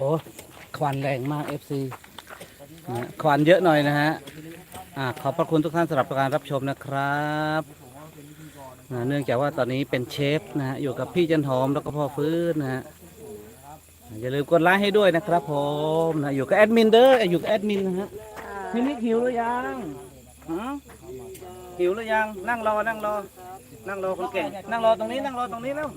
โอ้ควันแรงมาก FC นะควันเยอะหน่อยนะฮะอ่าขอบพระคุณทุกท่านสำหรับการรับชมนะครับนะเนื่องจากว่าตอนนี้เป็นเชฟนะฮะอยู่กับพี่จันหอมแล้วก็พ่อฟื้นนะฮะอย่าลืมกดไลค์ให้ด้วยนะครับผมนะอยู่กับแอดมินเด้ออยู่กับแอดมินนะฮะพี่นิกหิวหรือยังฮะหิวหรือยังนั่งรอนั่งรอ นั่งรอคนเก่งนั่งรอตรงนี้นั่งรอตรงนี้แล้ว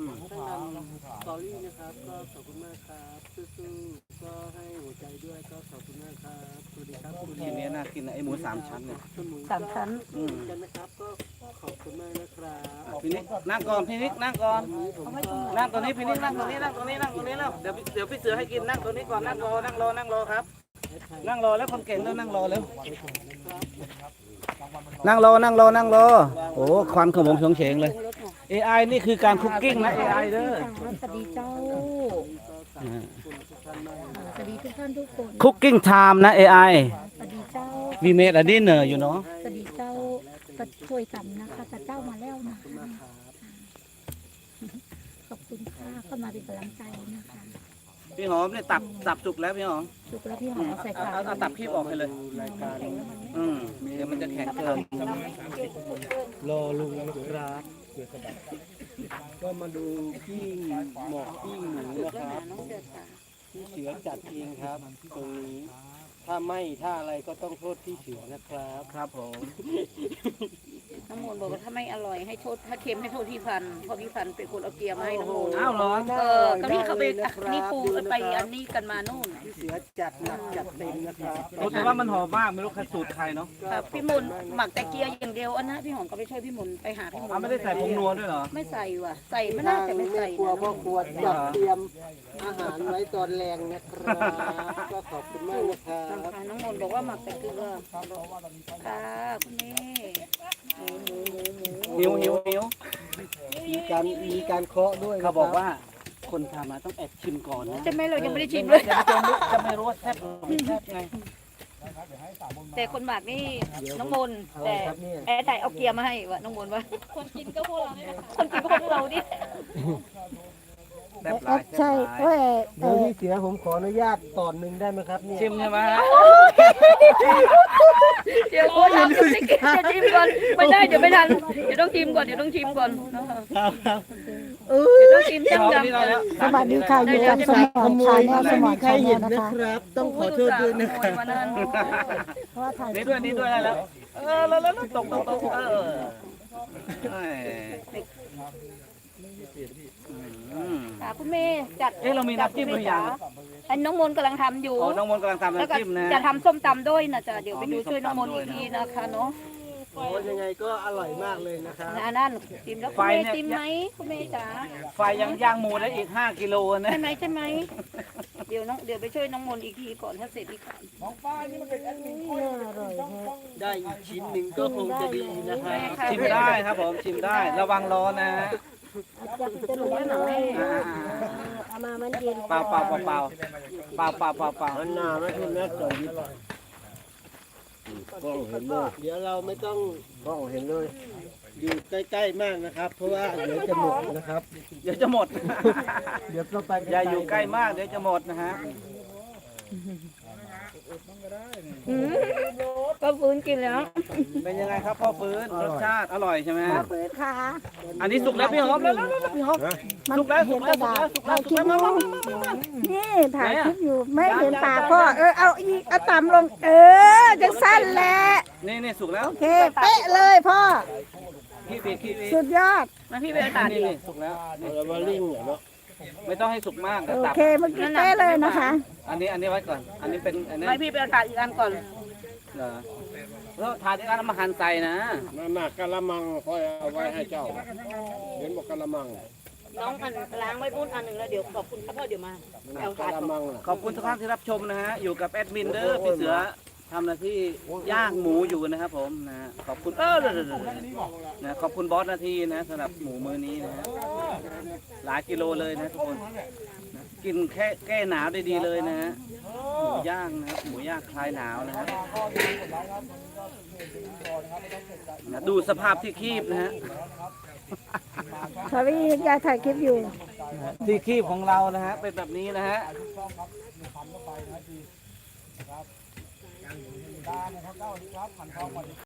สอรี่นะครับ ก็ขอบคุณมากครับสู้ๆก็ให้หัวใจด้วยก็ขอบคุณมากครับสวัสดีครับคุณทีนี้น่ากินนะไอหมูสามชั้นเนี่ยคุณหมูสามชั้นอืมกันนะครับก็ขอบคุณมากนะครับพี่นิกนั่งก่อนพี่นิกนั่งก่อนวันนี้ผมก็นั่งตรงนี้พี่นิกนั่งตรงนี้นั่งตรงนี้นั่งตรงนี้แล้วเดี๋ยวเดี๋ยวพี่เสือให้กินนั่งตรงนี้ก่อนนั่งรอนั่งรอนั่งรอครับ นั่งรอแล้วคนเก่งแล้วนั่งรอแล้วนั่งรอนั่งรอนั่งรอโอ้ควันขโมงชงเฉงเลย AI นี่คือการคุกกิ้งนะ AI เด้อสวัสดีเจ้าสวัสดีทุกท่านทุกคนคุกกิ้งไทม์นะ AI สวัสดีเจ้า we made a dinner you know สวัสดีเจ้าก็ช่วยกันนะคะแต่เจ้ามาแล้วนะคะขอบคุณค่ะเข้ามาเป็นกำลังใจนะคะพี่หอมเนี่ยตับตับสุกแล้วพี่หอมสุกแล้วพี่หอมใส่เอาขาเอาเอาตับคีบออกไปเลยรายการอืมเดี๋ยวมันจะแข็งเกินรอลุงนะครับ ก็มาดูปิ้งหมอกปิ้งหมูนะครับพี่เสือจัดเองครับตรงนี้ ถ้าไม่ถ้าอะไรก็ต้องโทษพี่เสือนะครับครับผมน้ำมนต์บอกว่าถ้าไม่อร่อยให้โทษถ้าเค็มให้โทษพี่พันธุ์เพราะพี่พันธุ์เป็นคนเอาเกียร์มาให้น้ำมนต์อ้าวเหรอ เออก็นี่เขาไปนี่ปูไปอันนี้กันมานู่นพี่เสือจัดหนักจัดเต็มนะครับ รู้แต่ว่ามันหอมมากไม่รู้ใครสูตรใครเนาะครับพี่มนต์หมักแต่เกียร์อย่างเดียวอันนะพี่หอมก็ไปช่วยพี่มนต์ไปหาพี่มนต์อ้าวไม่ได้ใส่ผงนัวด้วยเหรอ ไม่ใส่ว่ะใส่ไม่น่าจะไม่ใส่ครัวนะพ่อครัวจัดเตรียมอาหารไว้ตอนแรงนะครับ ก็ขอบคุณมากนะครับค่ะน้องมนต์บอกว่าหมักแต่เกลือค่ะคุณแม่หมูหมูหมูหมูหิวหิวหิวมีการมีการเคาะด้วยนะครัเขาบอกว่าคนทำมาต้องแอบชิมก่อนนะจะไม่เรายังไม่ได้ชิมเลย จะจะไม่จะไม่รู้ว่าแซ่บหรือไม่แซ่บไงแต่คนหมักนี่น้องมนต์อะไรแต่ครับเนี่ยแอร์แต่เอาเกียร์มาให้ว่ะน้องมนต์ว่าคนกินก็พวกเราเนี่ยคนกินก็พวกเราดิ แซ่บหลายแซ่ใช่บหลายเอ้ยเดี๋ยวพี่เสือผมขออนุญาตตอนหนึ่งได้ไหมครับเนี่ยชิมใช่ไหมฮะเดี๋ยวโอ้ยเราจะกินจะชิมก่อนไม่ได้เดี๋ยวไม่ทันเดี๋ยวต้องชิมก่อนเดี๋ยวต้องชิมก่อนเดี๋ยวต้องชิมพี่หอมจำนี่ๆเราแล้วสวัสดีค่ะอยู่กับสมองชาแนลสมองใครชาแนเห็ลนนะนะคะ ครับ ต้องขอโทษด้วยนะครับวันนั้นเพราะว่าถ่ายนี่ด้วยนี่ด้วยได้แล้วเออแล้วแล้วตกตกตกเออเอ้ยอืม ค่ะคุณเมย์จัดเอ๊ะเรามีน้ำจิ้มหรือยังไอ้น้องมนต์กำลังทำอยู่ อ๋อน้องมนต์กำลังทำแล้วก็น้ำจิ้มนะ จะทำส้มตำด้วยนะจ๊ะเดี๋ยวไปอ๋อมีดูช่วยน้องมนต์ส้อีมกตำด้วยทีนะคะเนาะโอ้ยังไงก็อร่อยมากเลยนะครับนะนั่นชิมแล้วคุณเมย์ชิมไหมคุณเมย์จ๋าไฟยังย่างหมูได้อีก 5 กิโลนะ ใช่ไหมใช่ไหมเดี๋ยวน้องเดี๋ยวไปช่วยน้องมนต์อีกทีก่อนถ้าเสร็จอีกก่อนอร่อยฮะได้อีกชิ้นหนึ่งก็คงจะดีนะครับ ชิมได้ครับผมชิมได้ระวังร้อนนะฮะ จะจะรู้ว่าหนังแม่อ่าเอามามันเย็นเปล่าเปล่าเปล่าเปล่าเปล่าเปล่าเปล่าเปล่าอันนาไม่คุณแม่ต่อยยิบกล้องเห็นเลยเดี๋ยวเราไม่ต้องกล้องเห็นเลย อยู่ใกล้ๆมากนะครับ เพราะว่าเดี๋ยวจะหมดนะครับ เดี๋ยวจะหมด เดี๋ยวต้องไปอย่าอยู่ใกล้มากเดี๋ยวจะหมดนะฮะก็ ฟื้นกินแล้วเป็นยังไงครับพ่อฟื้นรสชาติอร่อยใช่ไหมปืนค่ะอันนี้สุกแล้วพี่หอมแล้วแล้วแล้วพี่หอมมันสุกแล้วสุเห็กนแล้กวระสุกดาแล้วสุกแล้วสุกแล้วมามามามามานี่ถ่ายคลิปอยู่ไม่เห็นปากพ่อเออเอาอีกเอาต่ำลง เออจะสั้นแหละนี่นี่สุกแล้วโอเคเป๊ะเลยพ่อขี้ปีกขี้ปีกสุดยอดมาพี่ไปเอาตาดนี่ดินี่สุกแล้วนี่เรามาลิ่งเหรอเนาะไม่ต้องให้สุกมากนะโอตับเคเมื่อกี้เป๊ะเลยนะคะ อันนี้อันนี้ไว้ก่อน อันนี้เป็นอันนี้ไม่พี่ไปเอาตาดอีกอันก่อนเหรอ แล้วทานที่ร้านมาหั่นใส่นะนั่นน่ะกะละมังค่อยเอาไว้ให้เจ้า เห็นบอกกะละมังน้องอันล้างไว้ปุ้นอันหนึ่งแล้วเดี๋ยวขอบคุณครับพ่อเดี๋ยวมาเอาตาดกะละก่อนมังน่ะขอบคุณทุกท่านที่รับชมนะฮะอยู่กับแอดมินเดอร์พี่เสือทำหน้าที่ย่างหมูอยู่นะครับผมนะฮะขอบคุณเออเดี๋ยวเดี๋ยวเดี๋ยวนะขอบคุณบอสนาทีนะสำหรับหมูมือนี้นะฮะหลายกิโลเลยนะทุกคนนะกินแค่แก้หนาวได้ดีเลยนะฮะห มูย่างนะครับหมูย่างคลายหนาวนะครับนะดูสภาพที่คีบนะฮะสามีเห็ยายถ่ายคลิปอยู่ ที่คีบของเรานะฮะเป็นแบบนี้นะฮะ